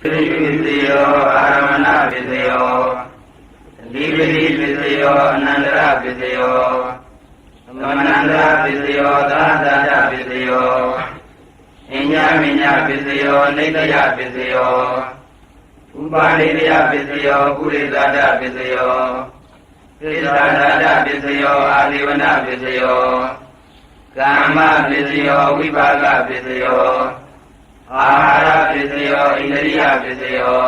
သိပစ္စယောအာရမဏပစ္စယောဒီပတိပစ္စယောအနန္တရပစ္စယောမနန္တရပစ္စယောသာသာတပစ္စယောအညမညပစ္စယောနေတယပစ္စယောဥပါလိယပစ္စယောပုရိသတပစ္စယောသစ္စာတပစ္စယောအာလိဝနပစ္စယောကာမပစ္စယောဝိပါကပစ္စယော အာဟာရပစ္စယောဣန္ဒြိယပစ္စယော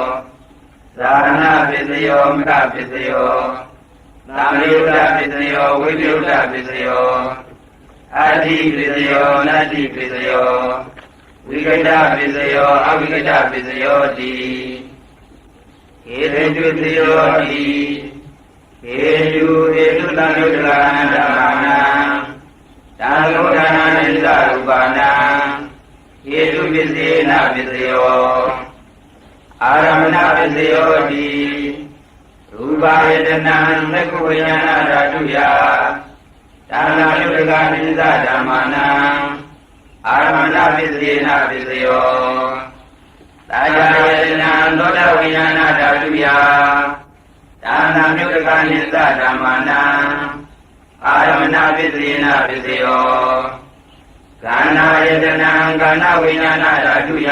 သာရဏပစ္စယောမကပစ္စယောသာမေယုတပစ္စယောဝိပယုတပစ္စယောအာတိပစ္စယောနတ္တိပစ္စယောဝိကိတပစ္စယောအဝိကိတပစ္စယောတိဧတေတုပစ္စယောတိဧတုဧတုတံယုတ္တလာဓမ္မနာတာလောဒနာနိသရူပနာဧတု ပစ္စေနပစ္စယောအာရမဏပစ္စယောတိရူပဝေဒနာသက္ကဝိညာဏဓာတုယဒါနာယုတကနိသဓမ္မနာအာရမဏပစ္စေနပစ္စယောသာယဝေဒနာသောတဝိညာဏဓာတုယဒါနာယုတကနိသဓမ္မနာအာရမဏပစ္စေနပစ္စယော ကာနာယတနံကာနဝိညာဏဓာတုယ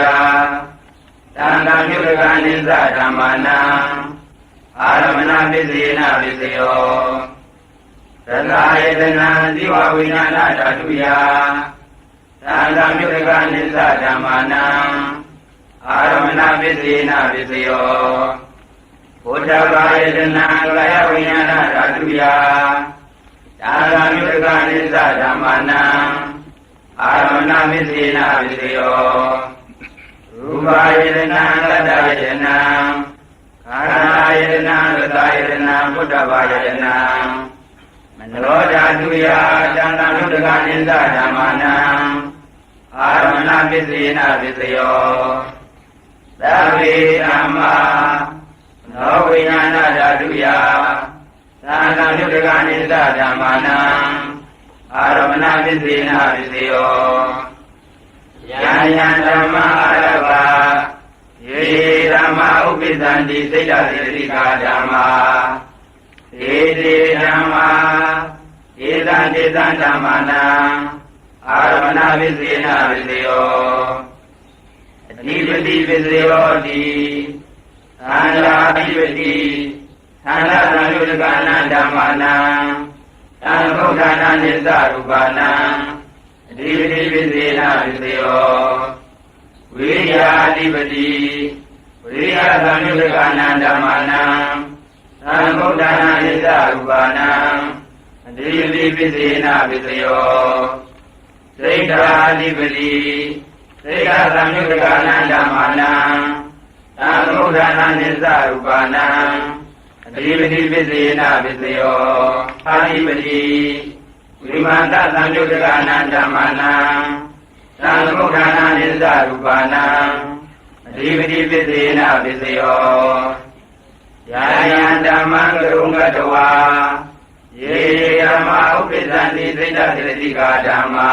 တန္တမြုတကနိသဓမ္မာနံအာရမဏပစ္စေနပစ္စယောသတ္တယတနံဇိဝဝိညာဏဓာတုယတန္တမြုတကနိသဓမ္မာနံအာရမဏပစ္စေနပစ္စယောဘုဒ္ဓဘာယတနံကာယဝိညာဏဓာတုယတန္တမြုတကနိသဓမ္မာနံ အာရမဏမစ္စေနာပစ္စယောရူပယတနာသတ္တယတနာခန္ဓာယတနာသတ္တယတနာဘုဒ္ဓဘာယတနာမနောဓာတုယတန္တနုတကနိသဓမ္မနာအာရမဏပစ္စေနာပစ္စယောသဗ္ဗေဓမ္မာနောဝိညာဏဓာတုယသန္တနုတကနိသဓမ္မနာ အာရမဏပစ္စေနပစ္စယောယံယံဓမ္မာရဘယေဓမ္မာဥပိသန္တိစိတ်တသေတိကာဓမ္မာဧတေဓမ္မာဧတံတေတံဓမ္မာနံအာရမဏပစ္စေနပစ္စယောအတိပတိပစ္စယောတိသန္တာအတိပတိသန္တာသံယုတကနာဓမ္မာနံ တံဗုဒ္ဓနာနိသရူပနာအဓိပတိပစ္စေနာပစ္စယောဝိရိယအဓိပတိဝိရိယသံယုတကနာဓမ္မနာသံဗုဒ္ဓနာနိသရူပနာအဓိပတိပစ္စေနာပစ္စယောစိတ်ဓာအဓိပတိစိတ်ဓာသံယုတကနာဓမ္မနာသံဗုဒ္ဓနာနိသရူပနာ အဓိပတိပစ္စေနာပစ္စယောအာဓိပတိဝိမာတသံယုတကနာဓမ္မနာသံဗုဒ္ဓနာနိစ္စရူပနာအဓိပတိပစ္စေနာပစ္စယောယာယံဓမ္မံကရုံကတဝါယေဓမ္မာဥပ္ပဇန္တိသိတ္တသတိကာဓမ္မာ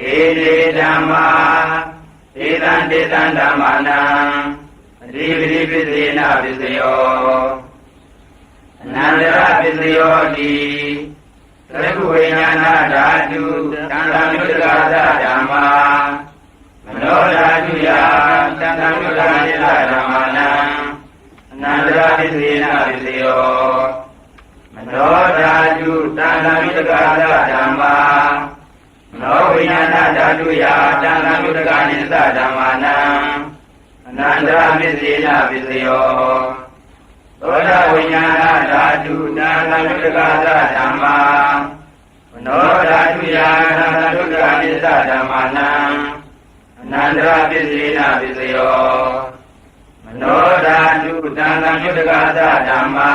ဧတေဓမ္မာဧတံတေတံဓမ္မာနံ အဓိပတိပစ္စေနာပစ္စယောအနန္တရပစ္စယောတိသက္ကဝိညာဏဓာတုတန္တမြုတ္တကာသဓမ္မာမနောဓာတုယတန္တမြုတ္တကာနိသဓမ္မာနံအနန္တရပစ္စေနာပစ္စယောမနောဓာတုတန္တမြုတ္တကာသဓမ္မာမနောဝိညာဏဓာတုယတန္တမြုတ္တကာနိသဓမ္မာနံအ နန္တရပစ္စေနာပစ္စယောသောတာဝိညာဏဓာတုနာသံယုတကာသဓမ္မာမနောဓာတုယာနာသံယုတကာနိစ္စဓမ္မာနံအနန္တရပစ္စေနပစ္စယောမနောဓာတုတံသံယုတကာသဓမ္မာ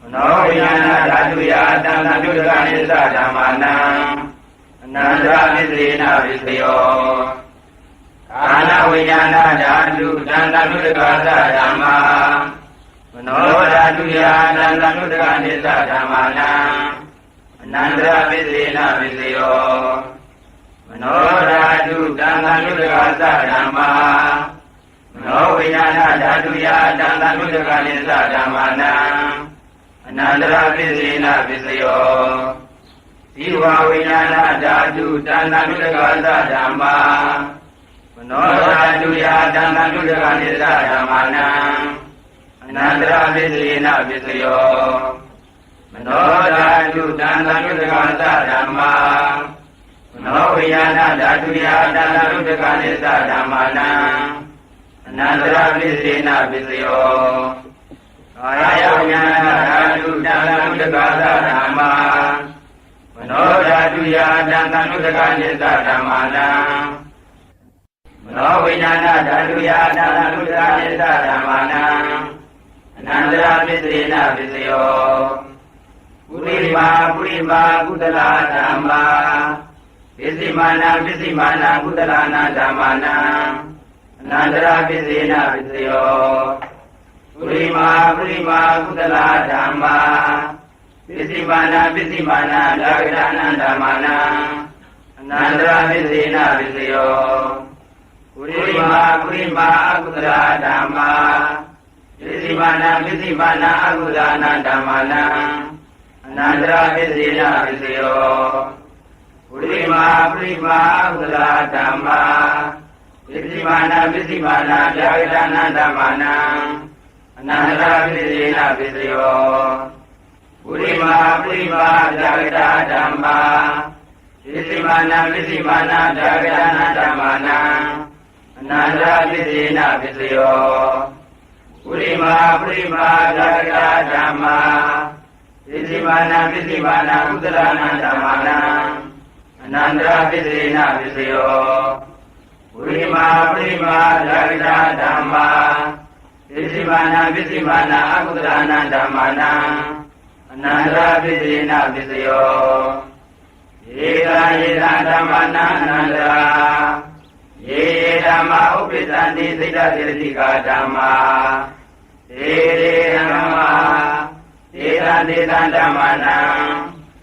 မနောဝိညာဏဓာတုယာတံသံယုတကာနိစ္စဓမ္မာနံအနန္တရပစ္စေနပစ္စယော ကာလဝိညာဏဓာတုတံသံယုတကာသဓမ္မာမနောဓာတုယာအနန္တနုတကနိစ္စဓမ္မာနံအနန္တရပစ္စေနပစ္စယောမနောဓာတုတံသနုတကသဓမ္မာမနောိညာဏဓာတုယတံတနုတကနိသဓမ္မာနံအနန္တရပစ္စေနပစ္စယောဒီဝဝိညာဏဓာတုတံတနုတကသဓမ္မာ မနောဓာတုယတံတနုတကနိသဓမ္မာနံအနန္တရပစ္စေနပစ္စယောမနောဓာတုတံတနုတကသဓမ္မာမနောဝိညာဏဓာတုယတံတနုတကနိသဓမ္မာနံအနန္တရပစ္စေနပစ္စယောကာယဝိညာဏဓာတုတံတနုတကသဓမ္မာမနောဓာတုယတံတနုတကနိသဓမ္မာနံ မနောဝိညာဏဓာတုယတံတနုတကနိသဓမ္မာနံအနန္တရပစ္စေနပစ္စယောပုရိမာပုရိမာကုသလဓမ္မာပစ္စည်းမာနပစ္စည်းမာနကုသလနာဓမ္မာနံအနန္တရပစ္စေနပစ္စယောပုရိမာပုရိမာကုသလဓမ္မာပစ္စည်းမာနပစ္စည်းမာနဒါဂဒနာဓမ္မာနံအနန္တရပစ္စေနပစ္စယော ပုရိမာပုရိမာအကုသလဓမ္မာပစ္စည်းမာနပစ္စည်းမာနအကုသလနာဓမ္မာနံအနန္တရပစ္စေနပစ္စယောပုရိမာပုရိမာအကုသလဓမ္မာပစ္စည်းမာနပစ္စည်းမာနဒါဂဒနာဓမ္မာနံအနန္တရပစ္စေနပစ္စယောပုရိမာပုရိမာဒါဂဒဓမ္မာပစ္စည်းမာနပစ္စည်းမာနဒါဂဒနာဓမ္မာနံအ နန္တရပစ္စေနပစ္စယောပုရိမာပုရိမာဒါဂဒဓမ္မာပစ္စည်းမာနပစ္စည်းမာနဥဒ္ဒရနာဓမ္မာနံအနန္တရပစ္စေနပစ္စယောပုရိမာပုရိမာဒါဂဒဓမ္မာပစ္စည်းမာနပစ္စည်းမာနအကုဒ္ဒရနာဓမ္မာနံအနန္တရပစ္စေနပစ္စယောယေသာယေသာဓမ္မာနအနန္တရာ ယေယေဓမ္မာဥပ္ပစ္စန္တိစိတ်တစေတိကာဓမ္မာဒေဒေဓမ္မာဒေသဒေသဓမ္မာနံ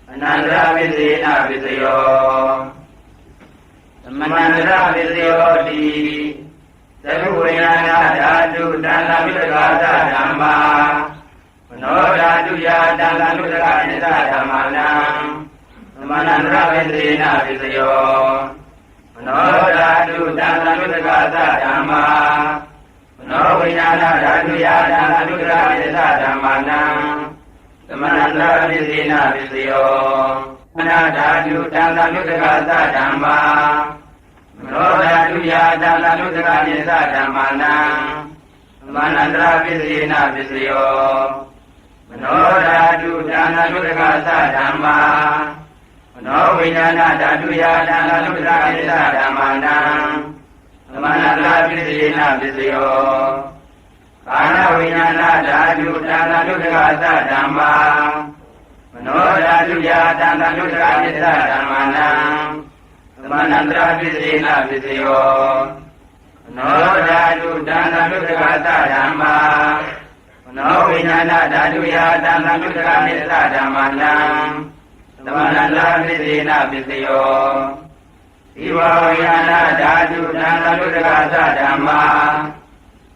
အနန္တရပစ္စေနပစ္စယောသမန္တရပစ္စယောတိသရုဝိညာဏဓာတုတဏ္ဍမိတ္တကာသဓမ္မာမနောဓာတုယတန္တနုတကနိသဓမ္မာနံသမန္တရပစ္စေနပစ္စယောမ နောဓာတုတန္တနုတကသဓမ္မာမနောဝိညာဏဓာတုယတန္တနုတကနိသဓမ္မာနံသမန္တရပစ္စေနပစ္စယောမနာဓာတုတန္တနုတကသဓမ္မာမနောဓာတုယတန္တနုတကနိသဓမ္မာနံသမန္တရပစ္စေနပစ္စယောမနောဓာတုဒါနနုတကသဓမ္မာမ နောဝိညာဏဓာတုယဒါနနုတကနိသဓမ္မာနံသမန္တရာပစ္စေနပစ္စယောကာနဝိညာဏဓာတုဒါနနုတကသဓမ္မာမနောဓာတုယဒါနနုတကနိသဓမ္မာနံသမန္တရာပစ္စေနပစ္စယောမနောဓာတုဒါနနုတကသဓမ္မာနောဝိညာဏဓာတုယတံသံဒုက္ခနိသဓမ္မနံ သမဏလာပစ္စေနပစ္စယောဒီဝဝိညာဏဓာတုတံသံဒုက္ခသဓမ္မာ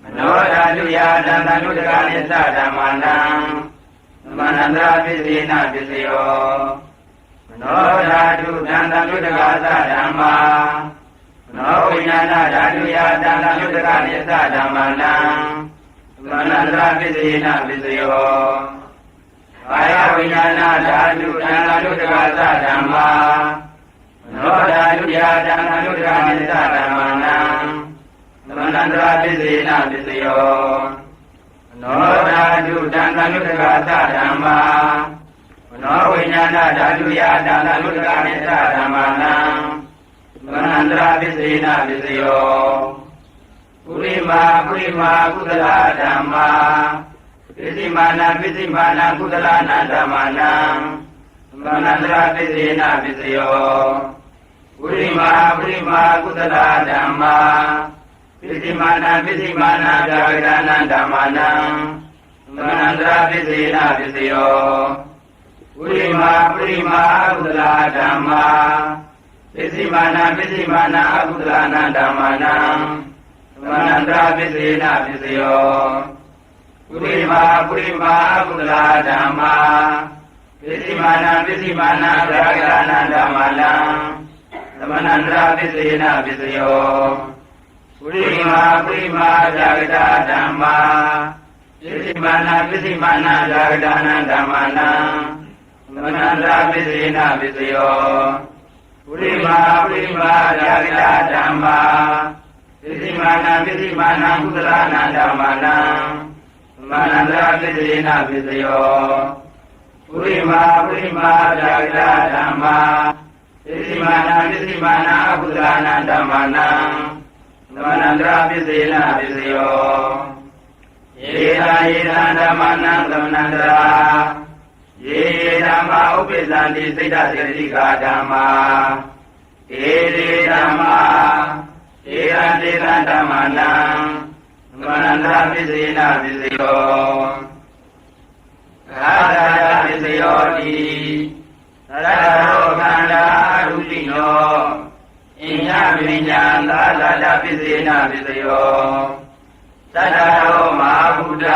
မနောဓာတုယတံသံဒုက္ခနိသဓမ္မနံသမဏလာပစ္စေနပစ္စယောမနောဓာတုတံသံဒုက္ခသဓမ္မာမနောဝိညာဏဓာတုယတံသံဒုက္ခနိသဓမ္မနံမနန္တပစ္စေနပစ္စယော ကာယဝိညာဏဓာတုတဏ္ဍနုတ္တကသဓမ္မာမနောဓာတုယာတဏ္ဍနုတ္တကနိသဓမ္မာနံသမန္တပစ္စေနပစ္စယောမနောဓာတုတဏ္ဍနုတ္တကသဓမ္မာမနောဝိညာဏဓာတုယာတဏ္ဍနုတ္တကနိသဓမ္မာနံသမန္တပစ္စေနပစ္စယောပုရိမာပုရိမာကုသလဓမ္မာ ပစ္စည်းမာနပစ္စည်းမာနကုသလနာဓမ္မာနံသမန္တရာပစ္စေနပစ္စယောပုရိမာပုရိမာကုသလဓမ္မာပစ္စည်းမာနပစ္စည်းမာနဒါဝိဒနာဓမ္မာနံသမန္တရာပစ္စေနပစ္စယောပုရိမာပုရိမာကုသလဓမ္မာပစ္စည်းမာနပစ္စည်းမာနအကုသလနာဓမ္မာနံသမဏန္တရာပစ္စေနပစ္စယော ပုရိမာပုရိမာကုသလာဓမ္မာပစ္စည်းမာနပစ္စည်းမာနရာဂရဏဓမ္မလံသမဏန္တရာပစ္စေနပစ္စယောပုရိမာပုရိမာရာဂတာဓမ္မာပစ္စည်းမာနပစ္စည်းမာနရာဂတာနဓမ္မလံသမဏန္တရာပစ္စေနပစ္စယောပုရိမာပုရိမာရာဂတာဓမ္မာပစ္စည်းမာနပစ္စည်းမာနကုသလာနဓမ္မလံသ မဏန္တရာပစ္စေနပစ္စယောပုရိမာပုရိမာရာဂတာဓမ္မာပစ္စည်းမာနပစ္စည်းမာနအကုသလာနဓမ္မလံသမဏန္တရာပစ္စေနပစ္စယောယေသာယေသာဓမ္မနံသမဏန္တရာယေယေဓမ္မာဥပ္ပဇ္ဇန္တိစိတ်တစေတိကာဓမ္မာဧရေဓမ္မာဧရံတေသံဓမ္မနံသ မဏန္တရာပစ္စေနပစ္စယောသာသာပစ္စယောတိသရရောခန္ဓာရူပိနောအညပညာသာသာတပစ္စေနပစ္စယောသတ္တရောမဟာဗုဒ္ဓ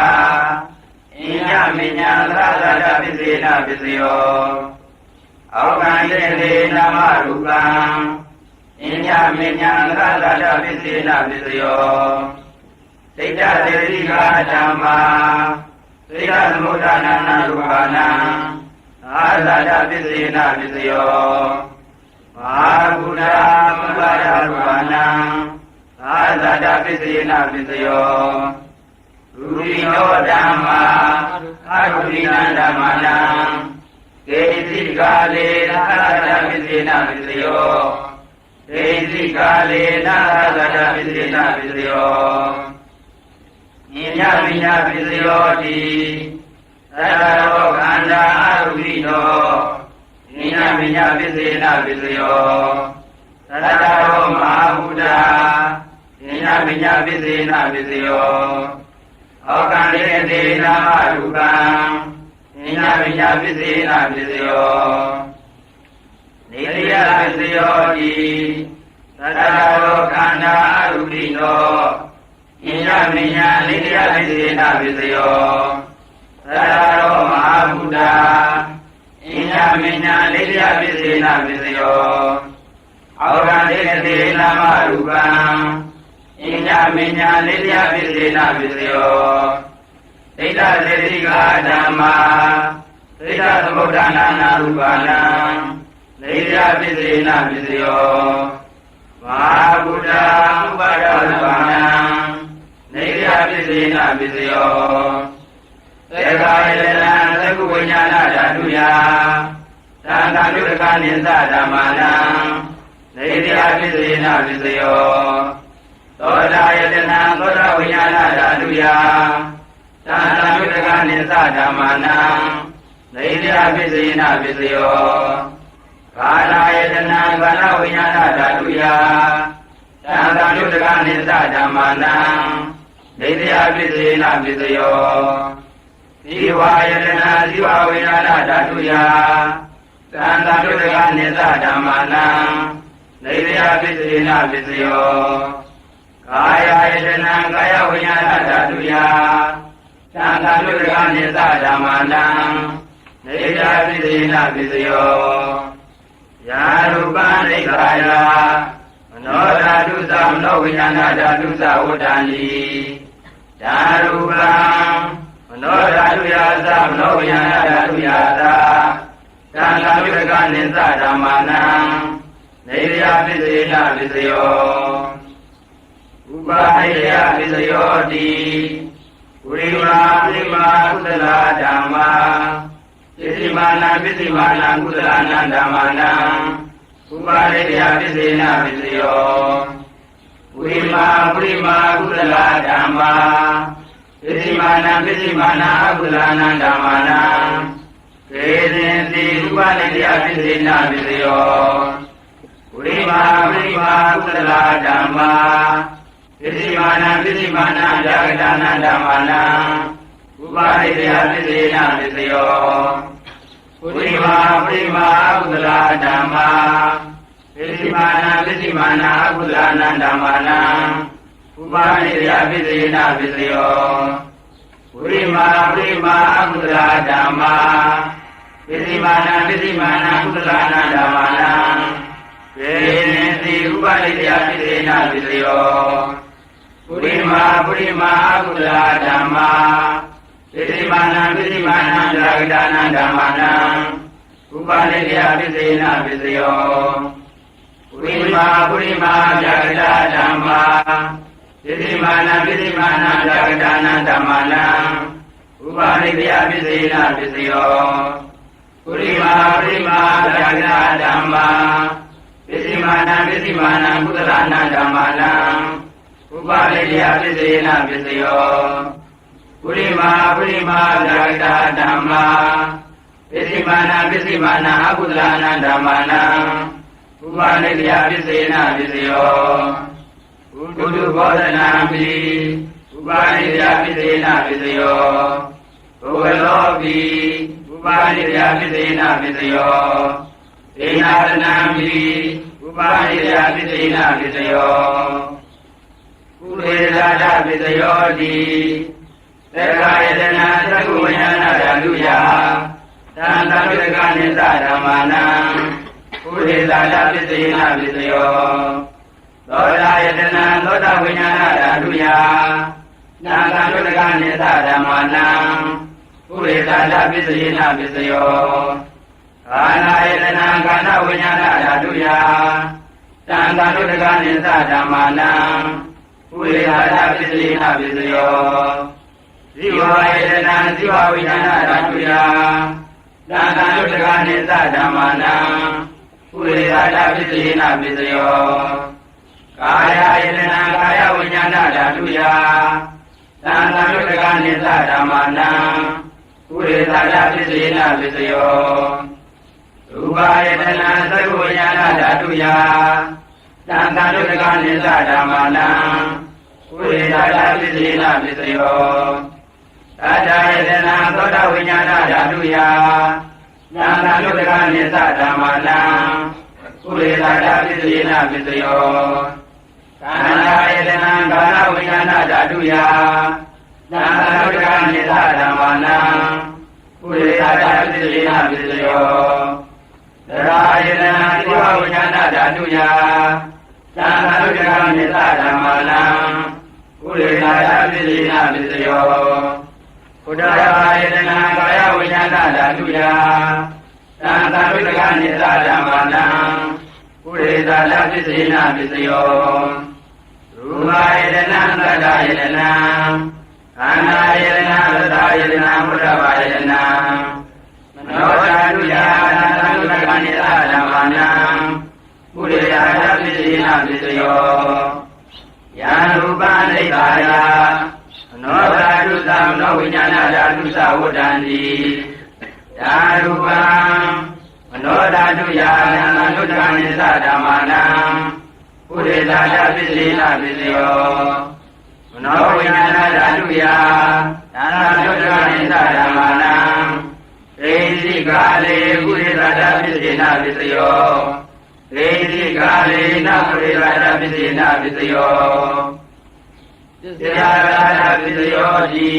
အညပညာသာသာတပစ္စေနပစ္စယောအောကံတေလေနမရူပံအညပညာသာသာတပစ္စေနပစ္စယော စိတ်တသေတိကာဓမ္မာသိက္ခာသမုဒ္ဒနာနာရူပါဏံအာသာတပစ္စေနပစ္စယောမာကုဏမူပါဒရူပါဏံအာသာတပစ္စေနပစ္စယောရူပိနောဓမ္မာအာရူပိနဓမ္မနံကေတိကာလေနာအာသာတပစ္စေနပစ္စယောကေတိကာလေနာအာသာတပစ္စေနပစ္စယော ညညပိညာပစ္စယောတိသတ္တရောခန္ဓာအရုပိနောညညပိညာပစ္စေနပစ္စယောသတ္တရောမဟာဗုဒ္ဓညညပိညာပစ္စေနပစ္စယောဩကံလေတေနာမရူပံညညပိညာပစ္စေနပစ္စယောနေရိယပစ္စယောတိသတ္တရောခန္ဓာအရုပိနော ဣညမညာလိတ္တယပိစေနပိစယောသရရောမဟာဗုဒ္ဓဣညမညာလိတ္တယပိစေနပိစယောအောရတေတေနာမရူပံဣညမညာလိတ္တယပိစေနပိစယောဒိဋ္ဌသေတိကာဓမ္မာဒိဋ္ဌသမုဒ္ဒနာနာရူပနာလိတ္တယပိစေနပိစယောမဟာဗုဒ္ဓဥပါဒရူပနာနေရပစ္စေ နပစ္စယောသေကာယတံသကုဝိညာဏဓာတုယသံဃာနုတကနိသဓမ္မာနံနေရပစ္စေနပစ္စယောသောတာယတနံသောတာဝိညာဏဓာတုယသံဃာနုတကနိသဓမ္မာနံနေရပစ္စေနပစ္စယောကာလာယတနံကာလဝိညာဏဓာတုယသံဃာနုတကနိသဓမ္မာနံ ဒိဋ္ဌယပစ္စေနပစ္စယောဇီဝယတနာဇီဝဝိညာဏဓာတုယသံဃာတုတကနိသဓမ္မာနံဒိဋ္ဌယပစ္စေနပစ္စယောကာယယတနာကာယဝိညာဏဓာတုယသံဃာတုတကနိသဓမ္မာနံဒိဋ္ဌယပစ္စေနပစ္စယောယာရူပံဒိဋ္ဌာယမနောဓာတုသမနောဝိညာဏဓာတုသဝတ္တန္တိ ဓာရူပံမနောဓာတုယာသမနောဝိညာဏဓာတုယာသာသံဃာမိကနိသဓမ္မာနံနေရပစ္စေနပစ္စယောဥပါဟိယပစ္စယောတိဝိမာဝိမာကုသလာဓမ္မာပစ္စည်းမာနပစ္စည်းမာနကုသလာနံဓမ္မာနံဥပါရိယပစ္စေနပစ္စယော ဝိမာဝိမာကုသလာဓမ္မာပစ္စည်းမာနပစ္စည်းမာနအကုသလာနံဓမ္မာနံကေရင်တိဥပါရိယပစ္စေနပစ္စယောဝိမာဝိမာကုသလာဓမ္မာပစ္စည်းမာနပစ္စည်းမာနယာကတာနံဓမ္မာနံဥပါရိယပစ္စေနပစ္စယောဝိမာဝိမာကုသလာဓမ္မာ ပစ္စည်းမာနပစ္စည်းမာနအကုသလနံဓမ္မာနံဥဥပါနိယပစ္စယေနပစ္စယောဝိမာဝိမာအကုသလဓမ္မာပစ္စည်းမာနပစ္စည်းမာနကုသလနာဓမ္မာနံေနေတိဥပါလိတယပိစေနပိစယောပုရိမာပုရိမာအကုသလဓမ္မာပိစိမာနံပိစိမာနံဇာဂဒနာဓမ္မာနံဥပါလိတယပိစေနပိစယော ပုရိမာပုရိမာဇာဂဒဓမ္မာပိစိမာနံပိစိမာနံဇာဂဒနာဓမ္မာနံဥပါလိတယပိစေနပိစယောပုရိမာပုရိမာဇာဂဒဓမ္မာပစ္စည်းမာနံပစ္စည်းမာနံကုသလနာဓမ္မာနံဥပါလိယပစ္စယေနပစ္စယောပုရိမာပုရိမာဇာတာဓမ္မာပစ္စည်းမာနံပစ္စည်းမာနံအကုသလနာဓမ္မာနံ ဥပါလိယပစ္စယေနပစ္စယောဥဒုတုဘောဓနာပိဥပါလိယပစ္စယေနပစ္စယောဘဝလောပိဥပါလိယပစ္စယေနပစ္စယောဣနာတနာမိဥပါရိယပိသိနာပိစယောကုလေသာဒပိစယောတိသက္ကာယတနာသက္ကုဝိညာဏဓာတုယသံသမိတကနိသဓမ္မာနံ ကုလေသာဒပိသိနာပိစယောသောတာယတနာသောတာဝိညာဏဓာတုယသံသမိတကနိသဓမ္မာနံကုလေသာဒပိသိနာပိစယောကာနာယတနာကာနဝိညာဏဓာတုယတံတန္တုတကနိသဓမ္မာနံဥရိဟာရပစ္စည်းနာပစ္စယောဇိဝယတနာဇိဝဝိညာဏဓာတုယတံတန္တုတကနိသဓမ္မာနံ ဥရိဟာရပစ္စည်းနာပစ္စယောကာယယတနာကာယဝိညာဏဓာတုယတံတန္တုတကနိသဓမ္မာနံဥရိဟာရပစ္စည်းနာပစ္စယောရူပါယတနာသက္ကဝိညာဏဓာတုယတံတန္တုတကနိသဓမ္မာနံဝိရိယတာပစ္စယေနပစ္စယောသတ္တယတနာသောတဝိညာဏဓာတုယ တံတန္တုတကနိသဓမ္မာနံဝိရိယတာပစ္စယေနပစ္စယောခန္ဓာယတနာကာလဝိညာဏဓာတုယတံတန္တုတကနိသဓမ္မာနံဝိရိယတာပစ္စယေနပစ္စယောသရာယတနာသီဝဝိညာဏဓာတုယသံဃာတုကမေသဓမ္မာနံကုလေသာယပစ္စည်းနာပစ္စယောဘု ဒ္ဓရာယတနာကာယဝိညာဏဓာတုယသံဃာတုကမေသဓမ္မာနံကုလေသာယပစ္စည်းနာပစ္စယောရူပယတနာသတ္တယတနာခန္ဓာယတနာသတ္တယတနာဘုဒ္ဓဘာယတနာနောဓာတုယာသံဃာကနိသဓမ္မာနံပုရိယာယပစ္စည်းနာပစ္စယောယံရူပနိဗ္ဗာယ နောဓာတုသမနောဝိညာဏဓာတုသဝတ္တန္တိဓာရူပံမနောဓာတုယာယံအနုတ္တနိသဓမ္မာနံပုရိယာယပစ္စည်းနာပစ္စယောမနောဝိညာဏဓာတုယာဒါနုတ္တနိသဓမ္မာနံေသိကာလေကုရိသတာပစ္စေနာပစ္စယောေသိကာလေနကုရိသတာပစ္စေနာပစ္စယော သစ္စာသာပစ္စယောတိ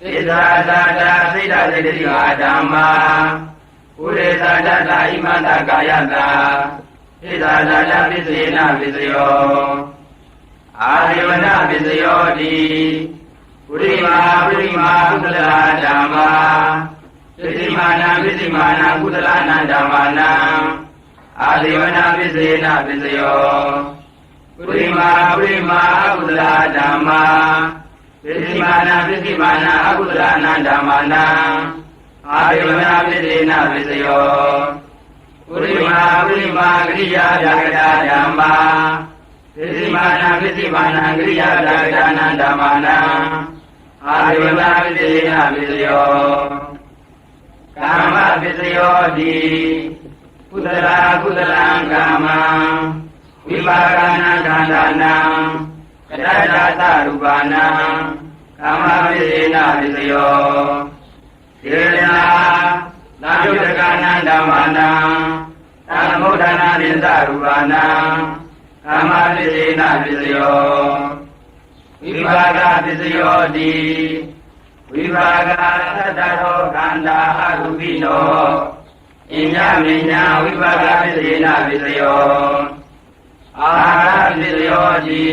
သစ္စာသာတာစိတ်တစေတိကာဓမ္မာကုရိသတာတာဣမတကာယတာသစ္စာသာတာပစ္စေနာပစ္စယောအာယဝနပစ္စယောတိပုရိမာပုရိမာကုသလဓမ္မာပစ္စည်းမာနာပစ္စည်းမာနာကုသလနာဓမ္မာနာအာဇိဝနာပစ္စေနာပစ္စယော ပုရိမာပုရိမာအကုသလဓမ္မာပစ္စည်းမာနာပစ္စည်းမာနာအကုသလနာဓမ္မာနာအာဇိဝနာပစ္စေနာပစ္စယောပုရိမာပုရိမာကရိယာဓာကတာဓမ္မာပစ္စည်းမာနာပစ္စည်းမာနာကရိယာဓာကတာနာဓမ္မာနာအာဇိဝနာပစ္စေနာပစ္စယောကာမပစ္စယောတိကုသလာကုသလံကာမံ ဝိပါကနာခန္ဓာနံကတ္တသရူပနာကာမပစ္စေနာပစ္စယောသေနာသာယုတကနန္ဓမ္မနာသမုဒ္ဒနာနိသရူပနာကာမပစ္စေနာပစ္စယောဝိပါကပစ္စယောတိဝိပါကသတ္တရောခန္ဓာအရူပိနောအညမညာဝိပါကပစ္စေနပစ္စယော အာဟာရပစ္စယောတိ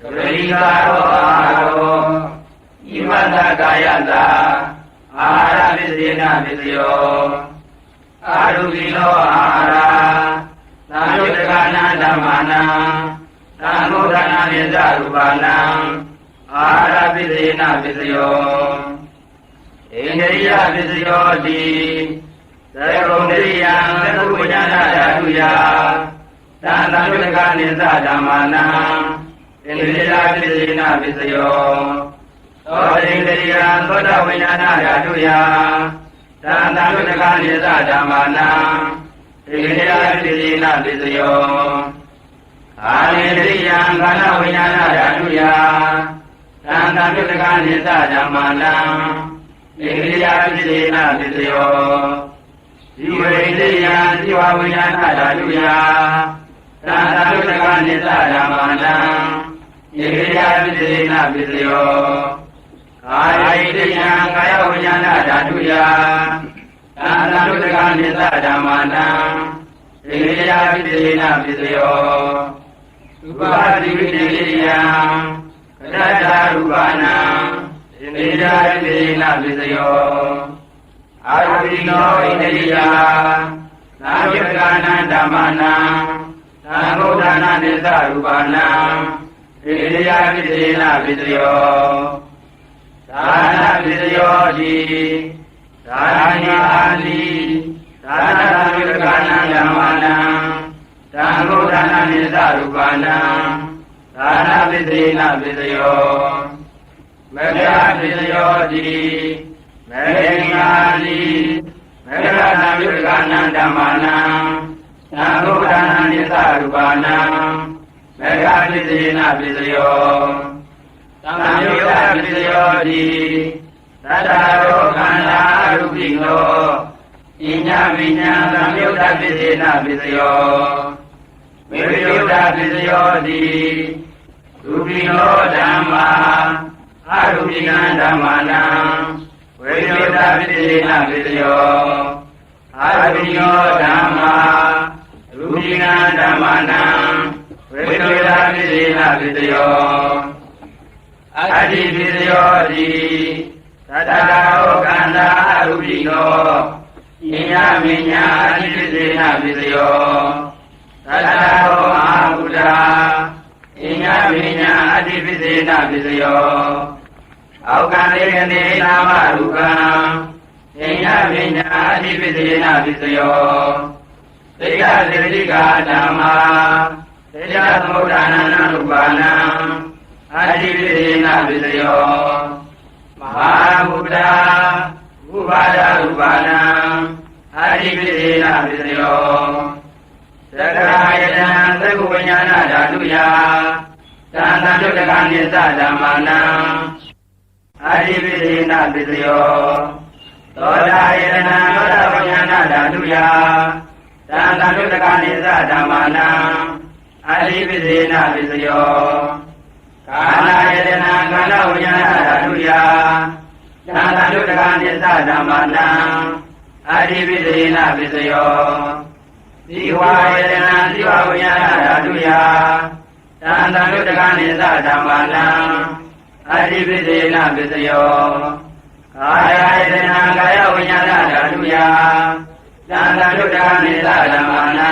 ဂရိကာရောအာရောဣမတကာယတာအာဟာရပစ္စေနပစ္စယောအာရူပိနောအာဟာရသာယုတကနာဓမ္မာနံသံဃောဒနာနိသရူပနာအာရပိစေနပစ္စယောဣန္ဒရိယပစ္စယောတိသေကုံတရိယံသကုပညာနာဓာတုယ သံသံယုတကနိသဓမ္မာနံဣန္ဒရိယပစ္စေနပစ္စယောသောဣန္ဒရိယသောတဝိညာဏဓာတုယသံသံယုတကနိသဓမ္မာနံဣန္ဒရိယပစ္စေနပစ္စယောအာရိတိယံခန္ဓာဝိညာဏဓာတုယသံဃာပြုတကနိသဓမ္မာနံဣန္ဒိယပိစေနပစ္စယောဇီဝိတိယံဇီဝဝိညာဏဓာတုယ သံဃာပြုတကနိသဓမ္မာနံဣန္ဒိယပိစေနပစ္စယောကာယိတိယံကာယဝိညာဏဓာတုယသံဃာပြုတကနိသဓမ္မာနံဣန္ဒိယပိစေနပစ္စယောဥပါတိဝိတေယံကတ္တရူပနာဣန္ဒာတိနပစ္စယောအာရုပိနောဣန္ဒိယနာယကနာဓမ္မနာ သံဃောဒါနာနိသရူပနာဣန္ဒိယပိစေနပစ္စယောသာနာပစ္စယောတိသာနာတိသာနာယကနာဓမ္မနာသံဃောဒါနာနိသရူပနာသာနာပစ္စေနပစ္စယောမေဃပစ္စယောတိမေဃာတိမေဃနာယုကနာဓမ္မနာ သံဃောဒါနာနိသရူပနာမေဃပစ္စေနပစ္စယောသံယုကပစ္စယောတိသတ္တရောခန္ဓာအရုပိနောဣညာမိညာသံယုကပစ္စေနပစ္စယောမေယုဒပစ္စယောတိဒုပိနောဓမ္မာအရုပိနံဓမ္မာနံဝေယုဒပစ္စေနပစ္စယောအရုပိနောဓမ္မာ ရူပိနံဓမ္မာနံဝေယုဒပစ္စေနပစ္စယောအတ္တိပစ္စယောတိသတ္တရောကန္တာအရုပိနောဣညာမိညာအတ္တိပစ္စေနပစ္စယောသတ္တရောအာဟုတာဣညာမိညာအတ္တိပစ္စေနပစ္စယောအောက်ကံလေးကနေနာမရူပံဣညာမိညာအတ္တိပစ္စေနပစ္စ ယောသေယသေတိကာဓမ္မာသေယသမုဒ္ဒနာနရူပနာအတ္တိပစ္စေနပစ္စယောမဟာဗုဒ္ဓဘုဘာဒရူပနာအတ္တိပစ္စေနပစ္စယောသက္ကာယတံသက္ကဝိညာဏဓာတုယသံသံတုတကနိသဓမ္မာနံအာရိပိသေနပစ္စယောသောတာယတနာသောတာဝိညာဏဓာတုယ သံသံတုတကနိသဓမ္မာနံအာရိပိသေနပစ္စယောကာနာယတနာကာလဝိညာဏဓာတုယသံသံတုတကနိသဓမ္မာနံအာရိပိသေနပစ္စယောဇီဝယတနာဇီဝဝိညာဏဓာတုယသံတံလုတကနိသဓမ္မာနံအတ္တိပိစေနပစ္စယောကာယယတနာကာယဝိညာဏဓာတုယ သံတံလုတကနိသဓမ္မာနံ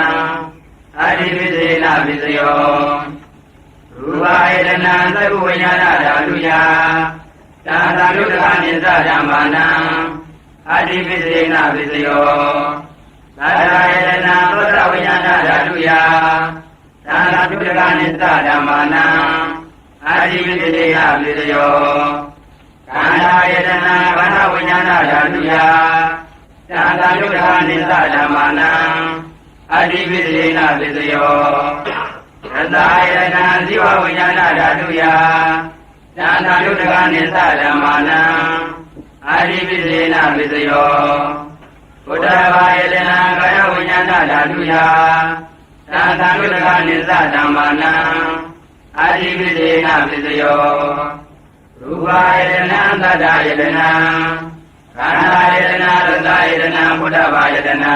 အတ္တိပိစေနပစ္စယောရူပယတနာသက္ကဝိညာဏဓာတုယသံတံလုတကနိသဓမ္မာနံအတ္တိပိစေနပစ္စယောသာရယတနာသောတဝိညာဏဓာတုယသံဃာတုတကနိသဓမ္မာနံအာတိဝိတေယပိတယောခန္ဓာယတနာခန္ဓာဝိညာဏဓာတုယ သံဃာတုတကနိသဓမ္မာနံအာတိဝိတေယပိတယောသတ္တယတနာဇိဝဝိညာဏဓာတုယသံဃာတုတကနိသဓမ္မာနံအာတိဝိတေယပိတယောဘုဒ္ဓဘာယတနာကာယဝိညာဏဓာတုယသံသံဝိတကနိသဓမ္မာနံအာတိပိစေနပိစယောရူပယတနာသတ္တယတနာ ခန္ဓာယတနာရတယတနာဘုဒ္ဓဘာယတနာ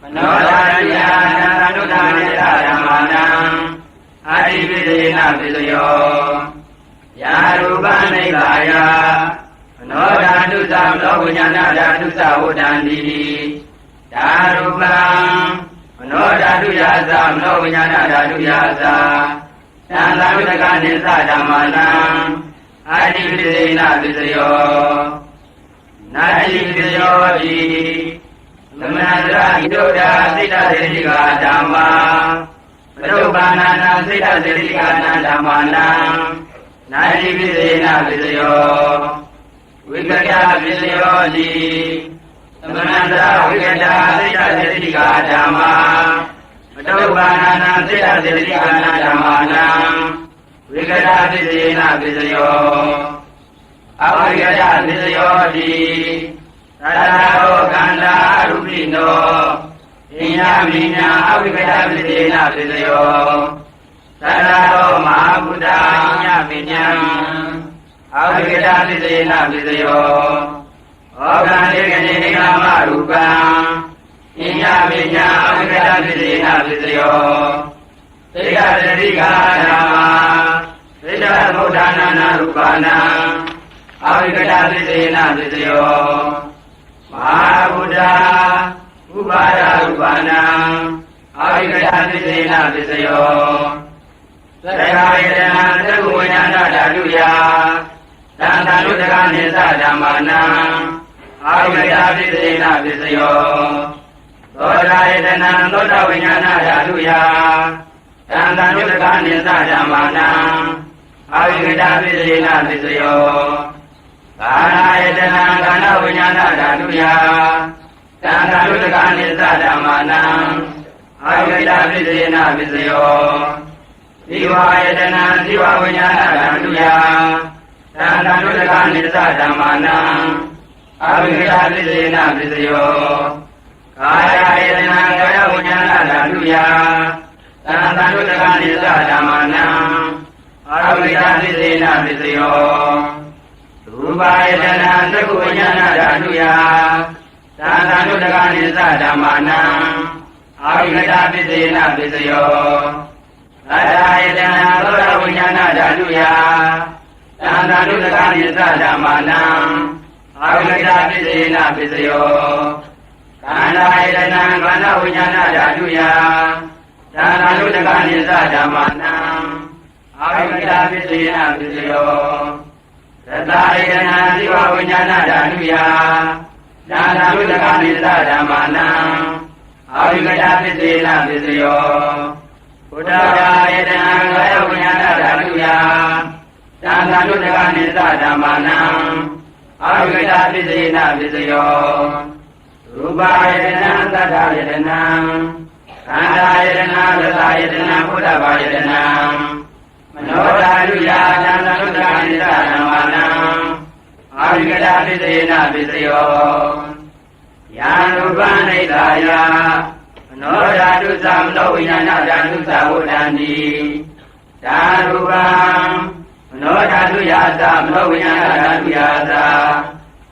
မနောဓာရိယာနာသနုဒ္ဓမေတ္တာဓမ္မာနံအာတိပိစေနပိစယောယာရူပနိဗ္ဗာယမနောဓာတုသမလောဝိညာဏဓာတုသဝဋ္ဌံတိဓာရူပံမနောဓာတုယာသမလောဝိညာဏဓာတုယာသသံသာဝိတကနိသဓမ္မာနံအာတိပိစေနပိစယော နာတိပိစယောတိသမဏတရာဣဒုဒ္ဓစိတ္တစေတိကာဓမ္မာပရုပ္ပန္နာနာစိတ္တစေတိကာနာဓမ္မာနံနာတိပိစေနပိစယောဝိကတပိစယောတိသမဏတရာဝိကတစိတ္တစေတိကာဓမ္မာပရုပ္ပန္နာနာစိတ္တစေတိကာနာဓမ္မာနံဝိကတပိစေနပိစယော အဝိကတပိစယောတိသတ္တရောကန္တာရူပိနောဣညာမိညာအဝိကတပိစေနပိစယောသတ္တရောမဟာဗုဒ္ဓဣညာမိညာအဝိကတပိစေနပိစယောဩကံလေကနေကာမရူပံဣညာမိညာအဝိကတပိစေနပိစယောသေကတတိကာဓမ္မာသေတဗုဒ္ဓနာနာရူပနာ အဝိကတပိစေနပိစယောမဟာဗုဒ္ဓဥပါဒရူပနာအဝိကတပိစေနပိစယောသက္ကာယတနာသက္ကဝိညာဏဓာတုယာသံသာလုတကနိသဓမ္မာနံအဝိကတပိစေနပိစယောသောတာယတနာသောတာဝိညာဏဓာတုယာသံသာလုတကနိသဓမ္မာနံအဝိကတပိစေနပိစယော ကာနာယတနာကာနဝိညာဏဓာတုယာသံသာလုတကနိသဓမ္မာနံအဝိကတပိစေနပိစယောဇိဝယတနာဇိဝဝိညာဏဓာတုယာသံသာလုတကနိသဓမ္မာနံအဝိကတပိစေနပိစယောကာယယတနာကာယဝိညာဏဓာတုယာသံသာလုတကနိသဓမ္မာနံအဝိကတပိစေနပိစယော ရူပယတနာသက္ကဝိညာဏဓာတုယာသံသာလုတကနိသဓမ္မာနံအဝိကတပိစေနပိစယောသတ္တယတနာသောတာဝိညာဏဓာတုယာသံသာနုတကနိသဓမ္မာနံအာဝိကတပိစေနပိစယောခန္ဓာယတနာခန္ဓာဝိညာဏဓာတုယာသံသာနုတကနိသဓမ္မာနံအာဝိကတပိစေနပိစယော သတ္တယတနာဇိဝဝိညာဏဓာတုယာသံသာနုတကနိသဓမ္မာနံအာဝိကတပိစေနပိစယောဘုဒ္ဓဘာယတနာကာယဝိညာဏဓာတုယာသံဃာနုတကနိသဓမ္မာနံအာဝိကတပိစေနပိစယောရူပယတနာသတ္တယတနာခန္ဓာယတနာရတယတနာဘုဒ္ဓဘာယတနာမ နောဓာတုယာသံဃာနုတကနိသဓမ္မာနံအာဝိကတပိစေနပိစယောယာရူပနိဒာယနောဓာတုသမနောဝိညာဏဓာတုသဝဋ္ဌံတိဓာရူပံမနောဓာတုယာသမနောဝိညာဏဓာတုယာသ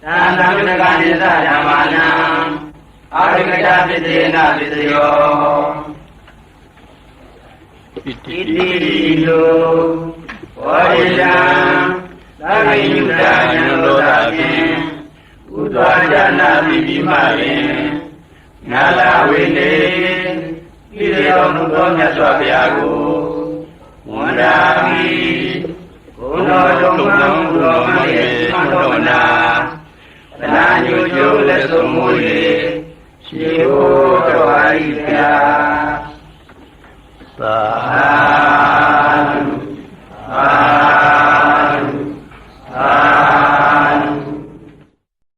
သံသံဝိတကနိသဓမ္မာနံအာရိကတပိစေနပိစယော ဣတိလောဘောရိယံသာဂိယုဒာယံလောတာဖြင့်ဥဒ္ဒဝါဒနာပိပိမယင်နာလဝိနေဣတိယောမူသောမြတ်စွာဘုရားကိုဝန္ဒာမိဘုနောတုံ့နှံတော်မယေသံတော်နာတနာညိုကျိုးလက်ဆုံးမူ၍ရှိဖို့တော်ဤ သာသာ